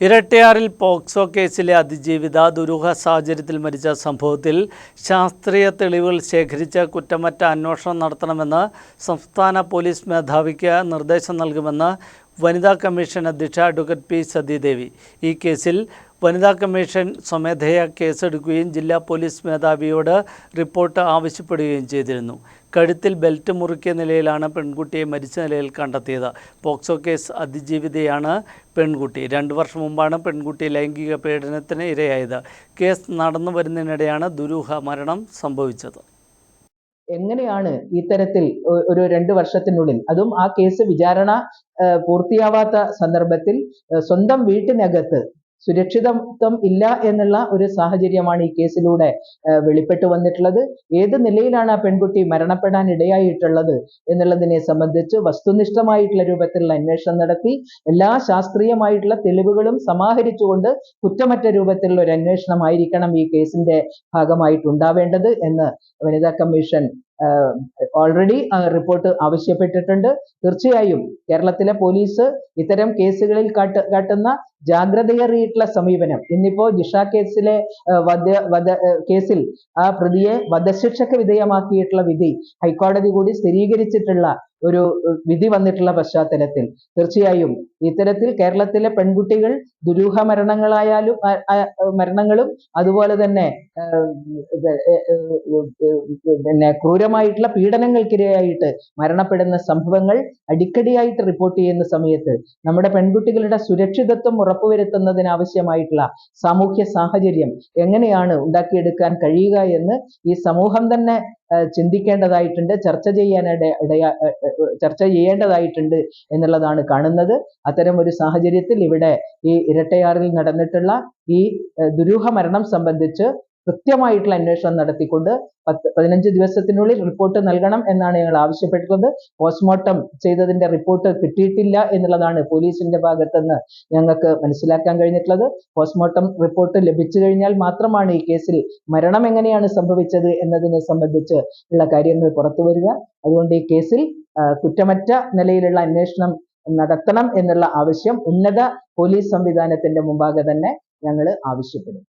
ഇരട്ടയാറിൽ POCSO കേസിലെ അതിജീവിത ദുരൂഹ സാഹചര്യത്തിൽ മരിച്ച സംഭവത്തിൽ ശാസ്ത്രീയ തെളിവുകൾ ശേഖരിച്ച് കുറ്റമറ്റ അന്വേഷണം നടത്തണമെന്ന് സംസ്ഥാന പോലീസ് മേധാവിക്ക് നിർദ്ദേശം നൽകുമെന്ന് വനിതാ കമ്മീഷൻ അധ്യക്ഷ അഡ്വക്കേറ്റ് പി സതീദേവി. ഈ കേസിൽ വനിതാ കമ്മീഷൻ സ്വമേധയാ കേസെടുക്കുകയും ജില്ലാ പോലീസ് മേധാവിയോട് റിപ്പോർട്ട് ആവശ്യപ്പെടുകയും ചെയ്തിരുന്നു. കഴുത്തിൽ ബെൽറ്റ് മുറുക്കിയ നിലയിലാണ് പെൺകുട്ടിയെ മരിച്ച നിലയിൽ കണ്ടെത്തിയത്. പോക്സോ കേസ് അതിജീവിതയാണ് പെൺകുട്ടി. രണ്ട് വർഷം മുമ്പാണ് പെൺകുട്ടി ലൈംഗിക പീഡനത്തിന് ഇരയായത്. കേസ് നടന്നു വരുന്നതിനിടെയാണ് ദുരൂഹ മരണം സംഭവിച്ചത്. എങ്ങനെയാണ് ഇത്തരത്തിൽ ഒരു രണ്ട് വർഷത്തിനുള്ളിൽ? അതും ആ കേസ് വിചാരണ പൂർത്തിയാവാത്ത സന്ദർഭത്തിൽ സ്വന്തം വീട്ടിനകത്ത് സുരക്ഷിതത്വം ഇല്ല എന്നുള്ള ഒരു സാഹചര്യമാണ് ഈ കേസിലൂടെ വെളിപ്പെട്ടു വന്നിട്ടുള്ളത്. ഏത് നിലയിലാണ് ആ പെൺകുട്ടി മരണപ്പെടാൻ ഇടയായിട്ടുള്ളത് എന്നുള്ളതിനെ സംബന്ധിച്ച് വസ്തുനിഷ്ഠമായിട്ടുള്ള രൂപത്തിലുള്ള അന്വേഷണം നടത്തി എല്ലാ ശാസ്ത്രീയമായിട്ടുള്ള തെളിവുകളും സമാഹരിച്ചുകൊണ്ട് കുറ്റമറ്റ രൂപത്തിലുള്ള ഒരു അന്വേഷണമായിരിക്കണം ഈ കേസിന്റെ ഭാഗമായിട്ടുണ്ടാവേണ്ടത് എന്ന് വനിതാ കമ്മീഷൻ ഓൾറെഡി റിപ്പോർട്ട് ആവശ്യപ്പെട്ടിട്ടുണ്ട്. തീർച്ചയായും കേരളത്തിലെ പോലീസ് ഇത്തരം കേസുകളിൽ കാട്ട് കാട്ടുന്ന ജാഗ്രതയേറിയിട്ടുള്ള സമീപനം. ഇന്നിപ്പോ ജിഷ കേസിലെ വധ വധ കേസിൽ ആ പ്രതിയെ വധശിക്ഷയ്ക്ക് വിധേയമാക്കിയിട്ടുള്ള വിധി ഹൈക്കോടതി കൂടി സ്ഥിരീകരിച്ചിട്ടുള്ള ഒരു വിധി വന്നിട്ടുള്ള പശ്ചാത്തലത്തിൽ. തീർച്ചയായും ഇത്തരത്തിൽ കേരളത്തിലെ പെൺകുട്ടികൾ ദുരൂഹ മരണങ്ങളായാലും മരണങ്ങളും അതുപോലെ തന്നെ പിന്നെ ക്രൂരമായിട്ടുള്ള പീഡനങ്ങൾക്കിരയായിട്ട് മരണപ്പെടുന്ന സംഭവങ്ങൾ അടിക്കടിയായിട്ട് റിപ്പോർട്ട് ചെയ്യുന്ന സമയത്ത് നമ്മുടെ പെൺകുട്ടികളുടെ സുരക്ഷിതത്വം ഉറപ്പുവരുത്തുന്നതിന് ആവശ്യമായിട്ടുള്ള സാമൂഹ്യ സാഹചര്യം എങ്ങനെയാണ് ഉണ്ടാക്കിയെടുക്കാൻ കഴിയുക എന്ന് ഈ സമൂഹം തന്നെ ചിന്തിക്കേണ്ടതായിട്ടുണ്ട് ചർച്ച ചെയ്യാനിട ഇടയാ ചർച്ച ചെയ്യേണ്ടതായിട്ടുണ്ട് എന്നുള്ളതാണ് കാണുന്നത്. അത്തരം ഒരു സാഹചര്യത്തിൽ ഇവിടെ ഈ ഇരട്ടയാറിൽ നടന്നിട്ടുള്ള ഈ ദുരൂഹ മരണം സംബന്ധിച്ച് കൃത്യമായിട്ടുള്ള അന്വേഷണം നടത്തിക്കൊണ്ട് പത്ത് പതിനഞ്ച് ദിവസത്തിനുള്ളിൽ റിപ്പോർട്ട് നൽകണം എന്നാണ് ഞങ്ങൾ ആവശ്യപ്പെട്ടിട്ടുള്ളത് പോസ്റ്റ്മോർട്ടം ചെയ്തതിന്റെ റിപ്പോർട്ട് കിട്ടിയിട്ടില്ല എന്നുള്ളതാണ് പോലീസിന്റെ ഭാഗത്തുനിന്ന് ഞങ്ങൾക്ക് മനസ്സിലാക്കാൻ കഴിഞ്ഞിട്ടുള്ളത്. പോസ്റ്റ്മോർട്ടം റിപ്പോർട്ട് ലഭിച്ചു കഴിഞ്ഞാൽ മാത്രമാണ് ഈ കേസിൽ മരണം എങ്ങനെയാണ് സംഭവിച്ചത് എന്നതിനെ സംബന്ധിച്ച് ഉള്ള കാര്യങ്ങൾ പുറത്തു വരിക. അതുകൊണ്ട് ഈ കേസിൽ കുറ്റമറ്റ നിലയിലുള്ള അന്വേഷണം നടത്തണം എന്നുള്ള ആവശ്യം ഉന്നത പോലീസ് സംവിധാനത്തിന്റെ മുമ്പാകെ തന്നെ ഞങ്ങൾ ആവശ്യപ്പെടും.